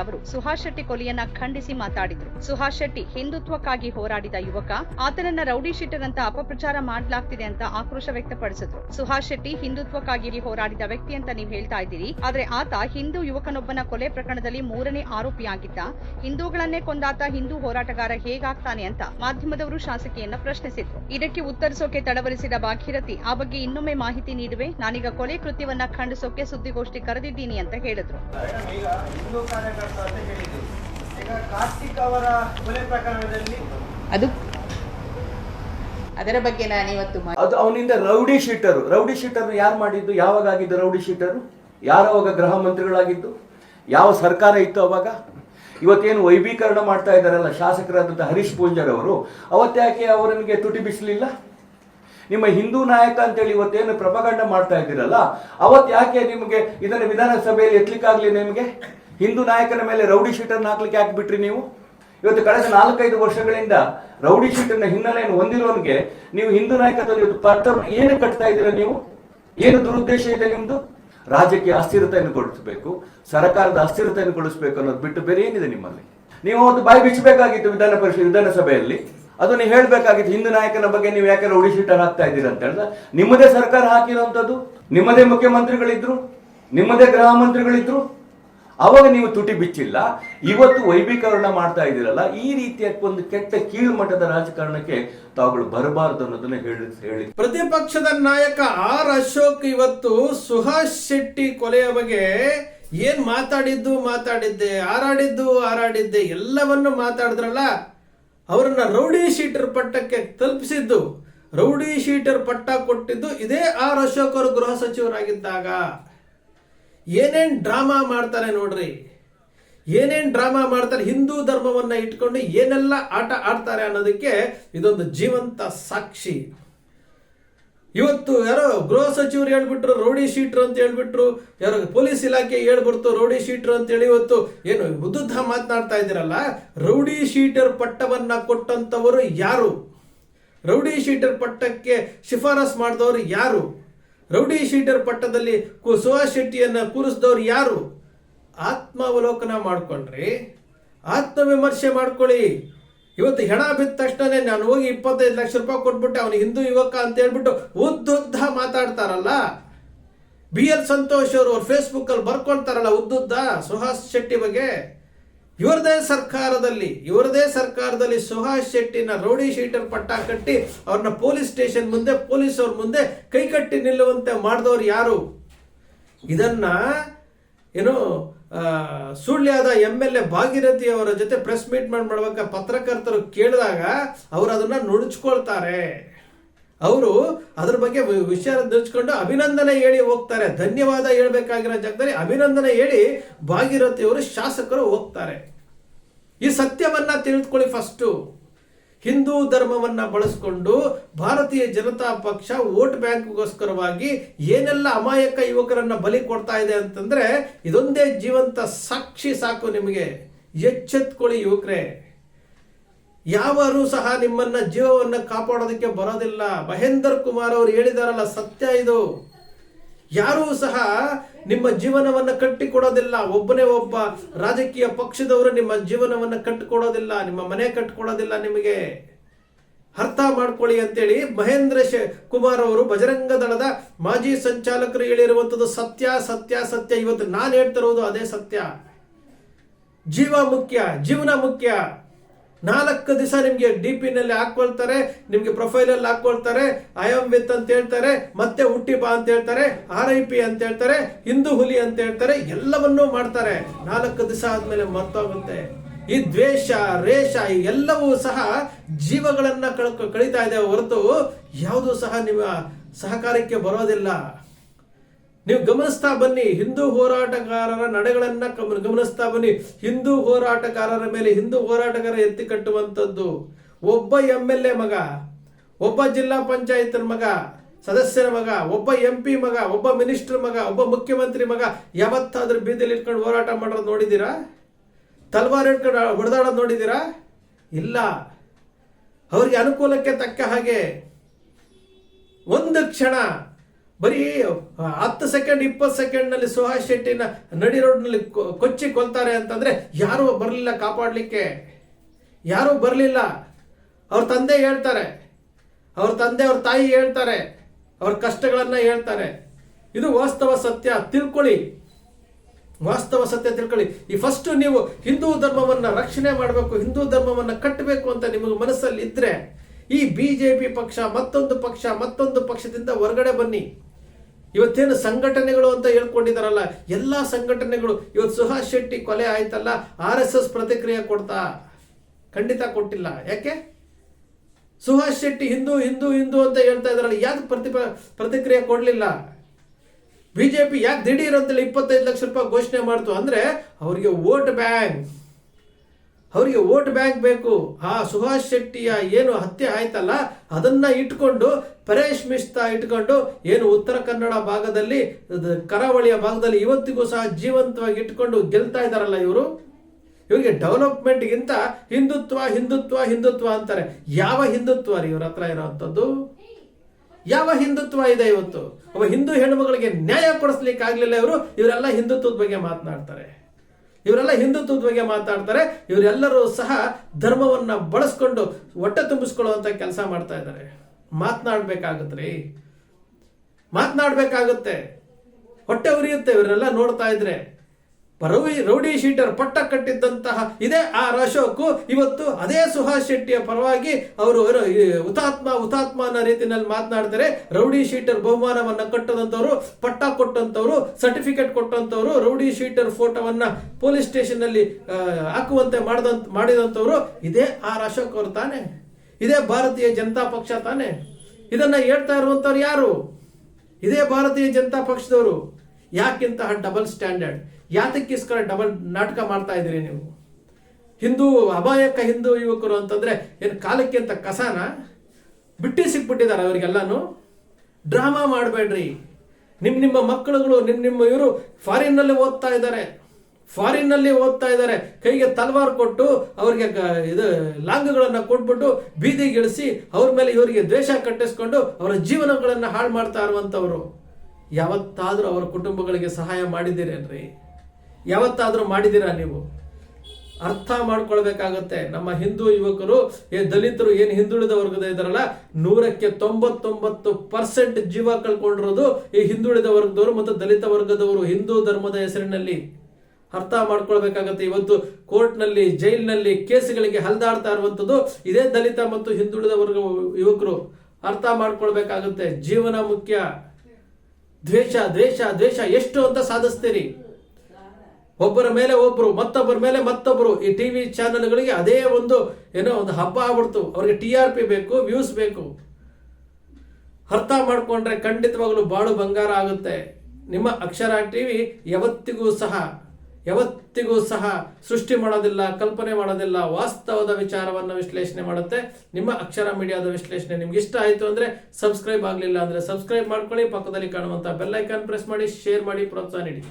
ಅವರು ಸುಹಾಸ್ ಶೆಟ್ಟಿ ಕೊಲೆಯನ್ನ ಖಂಡಿಸಿ ಮಾತಾಡಿದ್ರು. ಸುಹಾಸ್ ಶೆಟ್ಟಿ ಹಿಂದುತ್ವಕ್ಕಾಗಿ ಹೋರಾಡಿದ ಯುವಕ, ಆತನನ್ನ ರೌಡಿ ಶೀಟರ್ ಅಂತ ಅಪಪ್ರಚಾರ ಮಾಡಲಾಗ್ತಿದೆ ಅಂತ ಆಕ್ರೋಶ ವ್ಯಕ್ತಪಡಿಸಿದ್ರು. ಸುಹಾಸ್ ಶೆಟ್ಟಿ ಹಿಂದುತ್ವಕ್ಕಾಗಿ ಹೋರಾಡಿದ ವ್ಯಕ್ತಿ ಅಂತ ನೀವು ಹೇಳ್ತಾ ಇದ್ದೀರಿ. ಆದ್ರೆ ಆತ ಹಿಂದೂ ಯುವಕನೊಬ್ಬನ ಕೊಲೆ ಪ್ರಕರಣದಲ್ಲಿ ಮೂರನೇ ಆರೋಪಿಯಾಗಿದ್ದ ಹಿಂದೂಗಳನ್ನೇ ಕೊಂದಾತ ಹಿಂದೂ ಹೋರಾಟಗಾರ ಹೇಗಾಗ್ತಾನೆ ಅಂತ ಮಾಧ್ಯಮದವರು ಶಾಸಕಿಯನ್ನ ಪ್ರಶ್ನಿಸಿದ್ರು. ಇದಕ್ಕೆ ಉತ್ತರಿಸೋಕೆ ತಡವರಿಸಿದ ಭಾಗೀರಥಿ, ಆ ಬಗ್ಗೆ ಇನ್ನೊಮ್ಮೆ ಮಾಹಿತಿ ನೀಡುವೆ. ನಾನೀಗ ಕೊಲೆ ಕೃತ್ಯವನ್ನ ಖಂಡಿಸೋಕೆ ಸುದ್ದಿಗೋಷ್ಠಿ ಕರೆದಿದ್ದೀನಿ ಅಂತ ಹೇಳಿದ್ರು. ಅದು ಅದರ ಬಗ್ಗೆ ನಾನು ಇವತ್ತು ಅದು ಅವನಿಂದ ರೌಡಿ ಶೀಟರ್. ರೌಡಿ ಶೀಟರ್ ಯಾರು ಮಾಡಿದ್ದು? ಯಾವಾಗ ಆಗಿದ್ದು ರೌಡಿ ಶೀಟರ್? ಯಾರವಾಗ ಗೃಹ ಮಂತ್ರಿಗಳಾಗಿದ್ದು? ಯಾವ ಸರ್ಕಾರ ಇತ್ತು ಅವಾಗ? ಇವತ್ತೇನು ವೈಭೀಕರಣ ಮಾಡ್ತಾ ಇದ್ದಾರಲ್ಲ ಶಾಸಕರಾದಂಥ ಹರೀಶ್ ಪೂಂಜರ್ ಅವರು ಅವತ್ತ್ಯಾಕೆ ಅವರನಿಗೆ ತುಟಿ ಬಿಸಲಿಲ್ಲ? ನಿಮ್ಮ ಹಿಂದೂ ನಾಯಕ ಅಂತೇಳಿ ಇವತ್ತೇನು ಪ್ರಪಗಂಡ ಮಾಡ್ತಾ ಇದ್ದೀರಲ್ಲ, ಅವತ್ತು ಯಾಕೆ ನಿಮಗೆ ಇದನ್ನು ವಿಧಾನಸಭೆಯಲ್ಲಿ ಎತ್ತಲಿಕ್ಕಾಗಲಿ ನಿಮಗೆ? ಹಿಂದೂ ನಾಯಕನ ಮೇಲೆ ರೌಡಿ ಶೀಟನ್ನು ಹಾಕ್ಲಿಕ್ಕೆ ಹಾಕಿಬಿಟ್ರಿ ನೀವು. ಇವತ್ತು ಕಳೆದ ನಾಲ್ಕೈದು ವರ್ಷಗಳಿಂದ ರೌಡಿ ಶೀಟನ್ನ ಹಿನ್ನೆಲೆಯನ್ನು ಹೊಂದಿರೋನ್ಗೆ ನೀವು ಹಿಂದೂ ನಾಯಕತ್ವದಲ್ಲಿ ಇವತ್ತು ಏನು ಕಟ್ತಾ ಇದ್ದೀರಾ ನೀವು? ಏನು ದುರುದ್ದೇಶ ಇದೆ ನಿಮ್ದು? ರಾಜ್ಯಕ್ಕೆ ಅಸ್ಥಿರತೆಯನ್ನು ಗೊಳಿಸಬೇಕು ಸರ್ಕಾರದ ಅಸ್ಥಿರತೆಯನ್ನು ಗೊಳಿಸಬೇಕು ಅನ್ನೋದು ಬಿಟ್ಟು ಬೇರೆ ಏನಿದೆ ನಿಮ್ಮಲ್ಲಿ? ನೀವು ಅವತ್ತು ಬಾಯಿ ಬಿಚ್ಚಬೇಕಾಗಿತ್ತು ವಿಧಾನ ಪರಿಷತ್, ವಿಧಾನಸಭೆಯಲ್ಲಿ. ಅದು ನೀವು ಹೇಳಬೇಕಾಗಿತ್ತು ಹಿಂದೂ ನಾಯಕನ ಬಗ್ಗೆ ನೀವು ಯಾಕೆ ರೌಡಿ ಶೀಟರ್ ಹಾಕ್ತಾ ಇದ್ದೀರಾ ಅಂತ ಹೇಳಿದ್ರೆ, ನಿಮ್ಮದೇ ಸರ್ಕಾರ ಹಾಕಿರುವಂಥದ್ದು ನಿಮ್ಮದೇ ಮುಖ್ಯಮಂತ್ರಿಗಳಿದ್ರು, ನಿಮ್ಮದೇ ಗೃಹ ಮಂತ್ರಿಗಳಿದ್ರು ಅವಾಗ ನೀವು ತುಟಿ ಬಿಚ್ಚಿಲ್ಲ. ಇವತ್ತು ವೈಭೀಕರಣ ಮಾಡ್ತಾ ಇದ್ದೀರಲ್ಲ, ಈ ರೀತಿಯ ಒಂದು ಕೆಟ್ಟ ಕೀಳುಮಟ್ಟದ ರಾಜಕಾರಣಕ್ಕೆ ತಾವುಗಳು ಬರಬಾರದು ಅನ್ನೋದನ್ನ ಹೇಳಿ ಹೇಳಿ. ಪ್ರತಿಪಕ್ಷದ ನಾಯಕ ಆರ್ ಅಶೋಕ್ ಇವತ್ತು ಸುಹಾಸ್ ಶೆಟ್ಟಿ ಕೊಲೆಯ ಬಗ್ಗೆ ಏನ್ ಮಾತಾಡಿದ್ದು, ಮಾತಾಡಿದ್ದೆ, ಹಾರಾಡಿದ್ದು, ಹಾರಾಡಿದ್ದೆ, ಎಲ್ಲವನ್ನು ಮಾತಾಡಿದ್ರಲ್ಲ, ಅವರನ್ನ ರೌಡಿ ಶೀಟರ್ ಪಟ್ಟಕ್ಕೆ ತಲುಪಿಸಿದ್ದು, ರೌಡಿ ಶೀಟರ್ ಪಟ್ಟ ಕೊಟ್ಟಿದ್ದು ಇದೇ ಆರ್ ಅಶೋಕ್ ಅವರು ಗೃಹ ಸಚಿವರಾಗಿದ್ದಾಗ. ಏನೇನ್ ಡ್ರಾಮಾ ಮಾಡ್ತಾರೆ ನೋಡ್ರಿ. ಏನೇನ್ ಡ್ರಾಮಾ ಮಾಡ್ತಾರೆ, ಹಿಂದೂ ಧರ್ಮವನ್ನ ಇಟ್ಕೊಂಡು ಏನೆಲ್ಲ ಆಟ ಆಡ್ತಾರೆ ಅನ್ನೋದಕ್ಕೆ ಇದೊಂದು ಜೀವಂತ ಸಾಕ್ಷಿ. ಇವತ್ತು ಯಾರೋ ಗೃಹ ಸಚಿವರು ಹೇಳ್ಬಿಟ್ರು, ರೌಡಿ ಶೀಟ್ರು ಅಂತ ಹೇಳ್ಬಿಟ್ರು, ಯಾರೋ ಪೊಲೀಸ್ ಇಲಾಖೆ ಹೇಳ್ಬಿಡ್ತು, ರೌಡಿ ಶೀಟ್ರು ಅಂತ ಹೇಳಿ ಇವತ್ತು ಏನು ಉದ್ದುದ್ದ ಮಾತನಾಡ್ತಾ ಇದ್ದೀರಲ್ಲ, ರೌಡಿ ಶೀಟರ್ ಪಟ್ಟವನ್ನ ಕೊಟ್ಟಂತವರು ಯಾರು? ರೌಡಿ ಶೀಟರ್ ಪಟ್ಟಕ್ಕೆ ಶಿಫಾರಸ್ ಮಾಡಿದವರು ಯಾರು? ರೌಡಿ ಶೀಟರ್ ಪಟ್ಟದಲ್ಲಿ ಸುಹಾಸ್ ಶೆಟ್ಟಿಯನ್ನ ಕೂರಿಸಿದವ್ರು ಯಾರು? ಆತ್ಮಾವಲೋಕನ ಮಾಡ್ಕೊಂಡ್ರಿ. ಆತ್ಮವಿಮರ್ಶೆ ಮಾಡ್ಕೊಳ್ಳಿ. ಇವತ್ತು ಹೆಣ ಬಿದ್ದ ತಕ್ಷಣನೇ ನಾನು ಹೋಗಿ ಇಪ್ಪತ್ತೈದು ಲಕ್ಷ ರೂಪಾಯಿ ಕೊಟ್ಬಿಟ್ಟೆ, ಅವನು ಹಿಂದೂ ಯುವಕ ಅಂತ ಹೇಳ್ಬಿಟ್ಟು ಉದ್ದುದ್ದ ಮಾತಾಡ್ತಾರಲ್ಲ? ಬಿ ಎಲ್ ಸಂತೋಷ್ ಅವರು ಅವ್ರ ಫೇಸ್ಬುಕ್ ಅಲ್ಲಿ ಬರ್ಕೊಳ್ತಾರಲ್ಲ ಉದ್ದುದ್ದ ಸುಹಾಸ್ ಶೆಟ್ಟಿ ಬಗ್ಗೆ? ಇವರದೇ ಸರ್ಕಾರದಲ್ಲಿ ಇವರದೇ ಸರ್ಕಾರದಲ್ಲಿ ಸುಹಾಸ್ ಶೆಟ್ಟಿನ ರೌಡಿ ಶೀಟರ್ ಪಟ್ಟ ಕಟ್ಟಿ ಅವ್ರನ್ನ ಪೊಲೀಸ್ ಸ್ಟೇಷನ್ ಮುಂದೆ, ಪೊಲೀಸ್ ಅವ್ರ ಮುಂದೆ ಕೈ ಕಟ್ಟಿ ನಿಲ್ಲುವಂತೆ ಮಾಡಿದವರು ಯಾರು? ಇದನ್ನ, ಏನು ಸುಳ್ಳ್ಯಾದ ಸುಳ್ಯದ ಎಂ ಎಲ್ ಎ ಭಾಗೀರಥಿ ಅವರ ಜೊತೆ ಪ್ರೆಸ್ ಮೀಟ್ ಮಾಡಿ ಮಾಡುವಾಗ ಪತ್ರಕರ್ತರು ಕೇಳಿದಾಗ ಅವರು ಅದನ್ನ ನುಡುಚ್ಕೊಳ್ತಾರೆ. ಅವರು ಅದ್ರ ಬಗ್ಗೆ ವಿಷಯ ನುಡ್ಸ್ಕೊಂಡು ಅಭಿನಂದನೆ ಹೇಳಿ ಹೋಗ್ತಾರೆ. ಧನ್ಯವಾದ ಹೇಳ್ಬೇಕಾಗಿರೋ ಜಾಗದಲ್ಲಿ ಅಭಿನಂದನೆ ಹೇಳಿ ಭಾಗಿರಥಿಯವರು ಶಾಸಕರು ಹೋಗ್ತಾರೆ. ಈ ಸತ್ಯವನ್ನ ತಿಳಿದುಕೊಳ್ಳಿ ಫಸ್ಟು ಹಿಂದೂ ಧರ್ಮವನ್ನ ಬಳಸ್ಕೊಂಡು ಭಾರತೀಯ ಜನತಾ ಪಕ್ಷ ವೋಟ್ ಬ್ಯಾಂಕ್ಗೋಸ್ಕರವಾಗಿ ಏನೆಲ್ಲ ಅಮಾಯಕ ಯುವಕರನ್ನ ಬಲಿ ಕೊಡ್ತಾ ಇದೆ ಅಂತಂದ್ರೆ ಇದೊಂದೇ ಜೀವಂತ ಸಾಕ್ಷಿ ಸಾಕು ನಿಮಗೆ. ಎಚ್ಚೆತ್ಕೊಳ್ಳಿ ಯುವಕರೇ. ಯಾವರು ಸಹ ನಿಮ್ಮನ್ನ ಜೀವವನ್ನ ಕಾಪಾಡೋದಕ್ಕೆ ಬರೋದಿಲ್ಲ. ಮಹೇಂದರ್ ಕುಮಾರ್ ಅವರು ಹೇಳಿದಾರಲ್ಲ, ಸತ್ಯ ಇದು. ಯಾರೂ ಸಹ ನಿಮ್ಮ ಜೀವನವನ್ನ ಕಟ್ಟಿಕೊಡೋದಿಲ್ಲ. ಒಬ್ಬನೇ ಒಬ್ಬ ರಾಜಕೀಯ ಪಕ್ಷದವರು ನಿಮ್ಮ ಜೀವನವನ್ನ ಕಟ್ಟಿಕೊಡೋದಿಲ್ಲ. ನಿಮ್ಮ ಮನೆ ಕಟ್ಟಿಕೊಡೋದಿಲ್ಲ ನಿಮಗೆ. ಅರ್ಥ ಮಾಡ್ಕೊಳ್ಳಿ ಅಂತೇಳಿ ಮಹೇಂದ್ರ ಶೆ ಕುಮಾರ್ ಅವರು ಬಜರಂಗ ದಳದ ಮಾಜಿ ಸಂಚಾಲಕರು ಹೇಳಿರುವಂಥದ್ದು ಸತ್ಯ ಸತ್ಯ ಸತ್ಯ. ಇವತ್ತು ನಾನು ಹೇಳ್ತಿರೋದು ಅದೇ ಸತ್ಯ. ಜೀವ ಮುಖ್ಯ, ಜೀವನ ಮುಖ್ಯ. ನಾಲ್ಕು ದಿವಸ ನಿಮಗೆ ಡಿ ಪಿನಲ್ಲಿ ಹಾಕೊಳ್ತಾರೆ, ನಿಮ್ಗೆ ಪ್ರೊಫೈಲ್ ಅಲ್ಲಿ ಹಾಕೊಳ್ತಾರೆ ಆಮ್ ವಿತ್ ಅಂತ ಹೇಳ್ತಾರೆ, ಮತ್ತೆ ಹುಟ್ಟಿ ಬಾ ಅಂತ ಹೇಳ್ತಾರೆ ಆರ್ ಐ ಪಿ ಅಂತ ಹೇಳ್ತಾರೆ, ಹಿಂದೂ ಹುಲಿ ಅಂತ ಹೇಳ್ತಾರೆ, ಎಲ್ಲವನ್ನೂ ಮಾಡ್ತಾರೆ. ನಾಲ್ಕು ದಿವಸ ಆದ್ಮೇಲೆ ಮರ್ತೋಗುತ್ತೆ. ಈ ದ್ವೇಷ, ರೇಷ ಎಲ್ಲವೂ ಸಹ ಜೀವಗಳನ್ನು ಕಳ್ ಕಳೀತಾ ಇದೆ ಹೊರತು ಯಾವುದೂ ಸಹ ನಿಮ್ಮ ಸಹಕಾರಕ್ಕೆ ಬರೋದಿಲ್ಲ. ನೀವು ಗಮನಿಸ್ತಾ ಬನ್ನಿ, ಹಿಂದೂ ಹೋರಾಟಗಾರರ ನಡೆಗಳನ್ನ ಗಮ- ಗಮನಿಸ್ತಾ ಬನ್ನಿ. ಹಿಂದೂ ಹೋರಾಟಗಾರರ ಮೇಲೆ ಹಿಂದೂ ಹೋರಾಟಗಾರ ಎತ್ತಿ ಕಟ್ಟುವಂಥದ್ದು. ಒಬ್ಬ ಎಂ ಎಲ್ ಎ ಮಗ, ಒಬ್ಬ ಜಿಲ್ಲಾ ಪಂಚಾಯತ್ ಮಗ, ಸದಸ್ಯರ ಮಗ, ಒಬ್ಬ ಎಂ ಪಿ ಮಗ, ಒಬ್ಬ ಮಿನಿಸ್ಟರ್ ಮಗ, ಒಬ್ಬ ಮುಖ್ಯಮಂತ್ರಿ ಮಗ, ಯಾವತ್ತಾದ್ರೂ ಬೀದಿಲಿ ಇಟ್ಕೊಂಡು ಹೋರಾಟ ಮಾಡೋದು ನೋಡಿದ್ದೀರಾ ತಲ್ವಾರ್ ಇಟ್ಕೊಂಡು ಹೊಡೆದಾಡೋದು ನೋಡಿದ್ದೀರಾ ಇಲ್ಲ. ಅವ್ರಿಗೆ ಅನುಕೂಲಕ್ಕೆ ತಕ್ಕ ಹಾಗೆ ಒಂದು ಕ್ಷಣ ಬರೀ ಹತ್ತು ಸೆಕೆಂಡ್ ಇಪ್ಪತ್ತು ಸೆಕೆಂಡ್ನಲ್ಲಿ ಸುಹಾಸ್ ಶೆಟ್ಟಿನ ನಡಿ ರೋಡ್ನಲ್ಲಿ ಕೊ- ಕೊಚ್ಚಿ ಕೊಲ್ತಾರೆ ಅಂತಂದ್ರೆ ಯಾರು ಬರಲಿಲ್ಲ ಕಾಪಾಡಲಿಕ್ಕೆ. ಯಾರು ಬರಲಿಲ್ಲ. ಅವ್ರ ತಂದೆ ಹೇಳ್ತಾರೆ. ಅವ್ರ ತಂದೆ, ಅವ್ರ ತಾಯಿ ಹೇಳ್ತಾರೆ. ಅವ್ರ ಕಷ್ಟಗಳನ್ನ ಹೇಳ್ತಾರೆ. ಇದು ವಾಸ್ತವ ಸತ್ಯ. ತಿಳ್ಕೊಳ್ಳಿ. ವಾಸ್ತವ ಸತ್ಯ ತಿಳ್ಕೊಳ್ಳಿ. ಈ ಫಸ್ಟ್ ನೀವು ಹಿಂದೂ ಧರ್ಮವನ್ನ ರಕ್ಷಣೆ ಮಾಡಬೇಕು, ಹಿಂದೂ ಧರ್ಮವನ್ನ ಕಟ್ಟಬೇಕು ಅಂತ ನಿಮಗೆ ಮನಸ್ಸಲ್ಲಿ ಇದ್ದರೆ ಈ ಬಿಜೆಪಿ ಪಕ್ಷ, ಮತ್ತೊಂದು ಪಕ್ಷ, ಮತ್ತೊಂದು ಪಕ್ಷದಿಂದ ಹೊರಗಡೆ ಬನ್ನಿ. ಇವತ್ತೇನು ಸಂಘಟನೆಗಳು ಅಂತ ಹೇಳ್ಕೊಂಡಿದಾರಲ್ಲ ಎಲ್ಲಾ ಸಂಘಟನೆಗಳು, ಇವತ್ತು ಸುಹಾಸ್ ಶೆಟ್ಟಿ ಕೊಲೆ ಆಯ್ತಲ್ಲ, ಆರ್ ಎಸ್ ಎಸ್ ಪ್ರತಿಕ್ರಿಯೆ ಕೊಡ್ತಾ, ಖಂಡಿತ ಕೊಟ್ಟಿಲ್ಲ. ಯಾಕೆ? ಸುಹಾಸ್ ಶೆಟ್ಟಿ ಹಿಂದೂ ಹಿಂದೂ ಹಿಂದೂ ಅಂತ ಹೇಳ್ತಾ ಇದಾರಲ್ಲ ಯಾಕೆ ಪ್ರತಿ ಪ್ರತಿಕ್ರಿಯೆ ಕೊಡಲಿಲ್ಲ? ಬಿಜೆಪಿ ಯಾಕೆ ದಿಢೀರ್ ಅಂತೇಳಿ ಇಪ್ಪತ್ತೈದು ಲಕ್ಷ ರೂಪಾಯಿ ಘೋಷಣೆ ಮಾಡ್ತು ಅಂದ್ರೆ, ಅವರಿಗೆ ವೋಟ್ ಬ್ಯಾಂಕ್ ಅವರಿಗೆ ವೋಟ್ ಬ್ಯಾಂಕ್ ಬೇಕು. ಆ ಸುಭಾಷ್ ಶೆಟ್ಟಿಯ ಏನು ಹತ್ಯೆ ಆಯ್ತಲ್ಲ, ಅದನ್ನ ಇಟ್ಕೊಂಡು, ಪರೇಶ್ ಮಿಶ್ತಾ ಇಟ್ಕೊಂಡು, ಏನು ಉತ್ತರ ಕನ್ನಡ ಭಾಗದಲ್ಲಿ ಕರಾವಳಿಯ ಭಾಗದಲ್ಲಿ ಇವತ್ತಿಗೂ ಸಹ ಜೀವಂತವಾಗಿ ಇಟ್ಕೊಂಡು ಗೆಲ್ತಾ ಇದಾರಲ್ಲ ಇವರು? ಇವರಿಗೆ ಡೆವಲಪ್ಮೆಂಟ್ಗಿಂತ ಹಿಂದುತ್ವ ಹಿಂದುತ್ವ ಹಿಂದುತ್ವ ಅಂತಾರೆ. ಯಾವ ಹಿಂದುತ್ವ ರೀ ಇವ್ರ ಹತ್ರ ಇರೋವಂಥದ್ದು ಯಾವ ಹಿಂದುತ್ವ ಇದೆ ಇವತ್ತು? ಒಬ್ಬ ಹಿಂದೂ ಹೆಣ್ಣುಮಗಳಿಗೆ ನ್ಯಾಯ ಕೊಡಿಸ್ಲಿಕ್ಕೆ ಆಗಲಿಲ್ಲ ಇವರು, ಇವರೆಲ್ಲ ಹಿಂದುತ್ವದ ಬಗ್ಗೆ ಮಾತನಾಡ್ತಾರೆ. ಇವರೆಲ್ಲ ಹಿಂದುತ್ವದ ಬಗ್ಗೆ ಮಾತಾಡ್ತಾರೆ. ಇವರೆಲ್ಲರೂ ಸಹ ಧರ್ಮವನ್ನ ಬಳಸ್ಕೊಂಡು ಹೊಟ್ಟೆ ತುಂಬಿಸ್ಕೊಳ್ಳುವಂತ ಕೆಲಸ ಮಾಡ್ತಾ ಇದ್ದಾರೆ. ಮಾತನಾಡ್ಬೇಕಾಗತ್ರಿ. ಮಾತನಾಡಬೇಕಾಗುತ್ತೆ. ಹೊಟ್ಟೆ ಉರಿಯುತ್ತೆ. ಇವರೆಲ್ಲ ನೋಡ್ತಾ ಇದ್ರೆ. ರವಿ ರೌಡಿ ಶೀಟರ್ ಪಟ್ಟ ಕಟ್ಟಿದ್ದಂತಹ ಇದೇ ಆ ಅಶೋಕ್ ಇವತ್ತು ಅದೇ ಸುಹಾಸ್ ಶೆಟ್ಟಿಯ ಪರವಾಗಿ ಅವರು ಹುತಾತ್ಮ ಹುತಾತ್ಮ ಅನ್ನೋ ರೀತಿಯಲ್ಲಿ ಮಾತನಾಡ್ತಾರೆ ರೌಡಿ ಶೀಟರ್ ಬಹುಮಾನವನ್ನ ಕಟ್ಟದಂತವ್ರು ಪಟ್ಟ ಕೊಟ್ಟಂತವ್ರು ಸರ್ಟಿಫಿಕೇಟ್ ಕೊಟ್ಟಂತವ್ರು ರೌಡಿ ಶೀಟರ್ ಫೋಟೋವನ್ನ ಪೊಲೀಸ್ ಸ್ಟೇಷನ್ ಅಲ್ಲಿ ಹಾಕುವಂತೆ ಮಾಡಿದಂತ ಮಾಡಿದಂತವ್ರು ಇದೇ ಆ ಅಶೋಕ್ ಅವರು ತಾನೆ. ಇದೇ ಭಾರತೀಯ ಜನತಾ ಪಕ್ಷ ತಾನೆ. ಇದನ್ನ ಹೇಳ್ತಾ ಇರುವಂಥವ್ರು ಯಾರು? ಇದೇ ಭಾರತೀಯ ಜನತಾ ಪಕ್ಷದವರು. ಯಾಕಿಂತಹ ಡಬಲ್ ಸ್ಟ್ಯಾಂಡರ್ಡ್ ಯಾತಕ್ಕಿಸ್ಕರ ಡಬಲ್ ನಾಟಕ ಮಾಡ್ತಾ ಇದ್ದೀರಿ ನೀವು? ಹಿಂದೂ ಅಬಾಯಕ ಹಿಂದೂ ಯುವಕರು ಅಂತಂದ್ರೆ ಏನು ಕಾಲಕ್ಕೆ ಅಂತ ಕಸಾನ? ಬಿಟ್ಟಿ ಸಿಕ್ಬಿಟ್ಟಿದ್ದಾರೆ ಅವರಿಗೆಲ್ಲಾನು. ಡ್ರಾಮಾ ಮಾಡಬೇಡ್ರಿ. ನಿಮ್ಮ ನಿಮ್ಮ ಮಕ್ಕಳುಗಳು ನಿಮ್ಮ ನಿಮ್ಮ ಇವರು ಫಾರಿನ್ನಲ್ಲಿ ಓದ್ತಾ ಇದ್ದಾರೆ. ಫಾರಿನ್ನಲ್ಲಿ ಓದ್ತಾ ಇದ್ದಾರೆ. ಕೈಗೆ ತಲ್ವಾರ್ ಕೊಟ್ಟು ಅವರಿಗೆ ಇದು ಲಾಂಗ್ಗಳನ್ನ ಕೊಟ್ಬಿಟ್ಟು ಬೀದಿಗಿಳಿಸಿ ಅವ್ರ ಮೇಲೆ ಇವರಿಗೆ ದ್ವೇಷ ಕಟ್ಟಿಸ್ಕೊಂಡು ಅವರ ಜೀವನಗಳನ್ನು ಹಾಳು ಮಾಡ್ತಾ ಇರುವಂತವ್ರು ಯಾವತ್ತಾದ್ರೂ ಅವರ ಕುಟುಂಬಗಳಿಗೆ ಸಹಾಯ ಮಾಡಿದ್ದೀರೇನ್ರಿ? ಯಾವತ್ತಾದರೂ ಮಾಡಿದ್ದೀರಾ ನೀವು? ಅರ್ಥ ಮಾಡ್ಕೊಳ್ಬೇಕಾಗತ್ತೆ. ನಮ್ಮ ಹಿಂದೂ ಯುವಕರು, ಏ ದಲಿತರು ಏನು ಹಿಂದುಳಿದ ವರ್ಗದ ಇದಾರಲ್ಲ ನೂರಕ್ಕೆ ತೊಂಬತ್ತೊಂಬತ್ತು ಪರ್ಸೆಂಟ್ ಜೀವ ಕಳ್ಕೊಂಡಿರೋದು ಈ ಹಿಂದುಳಿದ ವರ್ಗದವರು ಮತ್ತು ದಲಿತ ವರ್ಗದವರು ಹಿಂದೂ ಧರ್ಮದ ಹೆಸರಿನಲ್ಲಿ. ಅರ್ಥ ಮಾಡ್ಕೊಳ್ಬೇಕಾಗತ್ತೆ. ಇವತ್ತು ಕೋರ್ಟ್ನಲ್ಲಿ, ಜೈಲಿನಲ್ಲಿ ಕೇಸ್ಗಳಿಗೆ ಹಲ್ದಾಡ್ತಾ ಇರುವಂಥದ್ದು ಇದೇ ದಲಿತ ಮತ್ತು ಹಿಂದುಳಿದ ವರ್ಗ ಯುವಕರು. ಅರ್ಥ ಮಾಡ್ಕೊಳ್ಬೇಕಾಗುತ್ತೆ. ಜೀವನ ಮುಖ್ಯ. ದ್ವೇಷ ದ್ವೇಷ ದ್ವೇಷ, ಎಷ್ಟು ಅಂತ ಸಾಧಿಸ್ತೀರಿ? ಒಬ್ಬರ ಮೇಲೆ ಒಬ್ರು, ಮತ್ತೊಬ್ಬರ ಮೇಲೆ ಮತ್ತೊಬ್ರು. ಈ ಟಿವಿ ಚಾನೆಲ್ಗಳಿಗೆ ಅದೇ ಒಂದು ಏನೋ ಒಂದು ಹಬ್ಬ ಆಗ್ಬಿಡ್ತು. ಅವ್ರಿಗೆ ಟಿ ಆರ್ ಪಿ ಬೇಕು ವ್ಯೂಸ್ ಬೇಕು. ಅರ್ಥ ಮಾಡ್ಕೊಂಡ್ರೆ ಖಂಡಿತವಾಗ್ಲೂ ಬಾಳು ಬಂಗಾರ ಆಗುತ್ತೆ. ನಿಮ್ಮ ಅಕ್ಷರ ಟಿವಿ ಯಾವತ್ತಿಗೂ ಸಹ ಯಾವತ್ತಿಗೂ ಸಹ ಸೃಷ್ಟಿ ಮಾಡೋದಿಲ್ಲ, ಕಲ್ಪನೆ ಮಾಡೋದಿಲ್ಲ, ವಾಸ್ತವದ ವಿಚಾರವನ್ನು ವಿಶ್ಲೇಷಣೆ ಮಾಡುತ್ತೆ. ನಿಮ್ಮ ಅಕ್ಷರ ಮೀಡಿಯಾದ ವಿಶ್ಲೇಷಣೆ ನಿಮ್ಗೆ ಇಷ್ಟ ಆಯಿತು ಅಂದರೆ ಸಬ್ಸ್ಕ್ರೈಬ್ ಆಗಲಿಲ್ಲ ಅಂದರೆ ಸಬ್ಸ್ಕ್ರೈಬ್ ಮಾಡ್ಕೊಳ್ಳಿ. ಪಕ್ಕದಲ್ಲಿ ಕಾಣುವಂಥ ಐಕಾನ್ ಪ್ರೆಸ್ ಮಾಡಿ, ಶೇರ್ ಮಾಡಿ, ಪ್ರೋತ್ಸಾಹ ನೀಡಿ.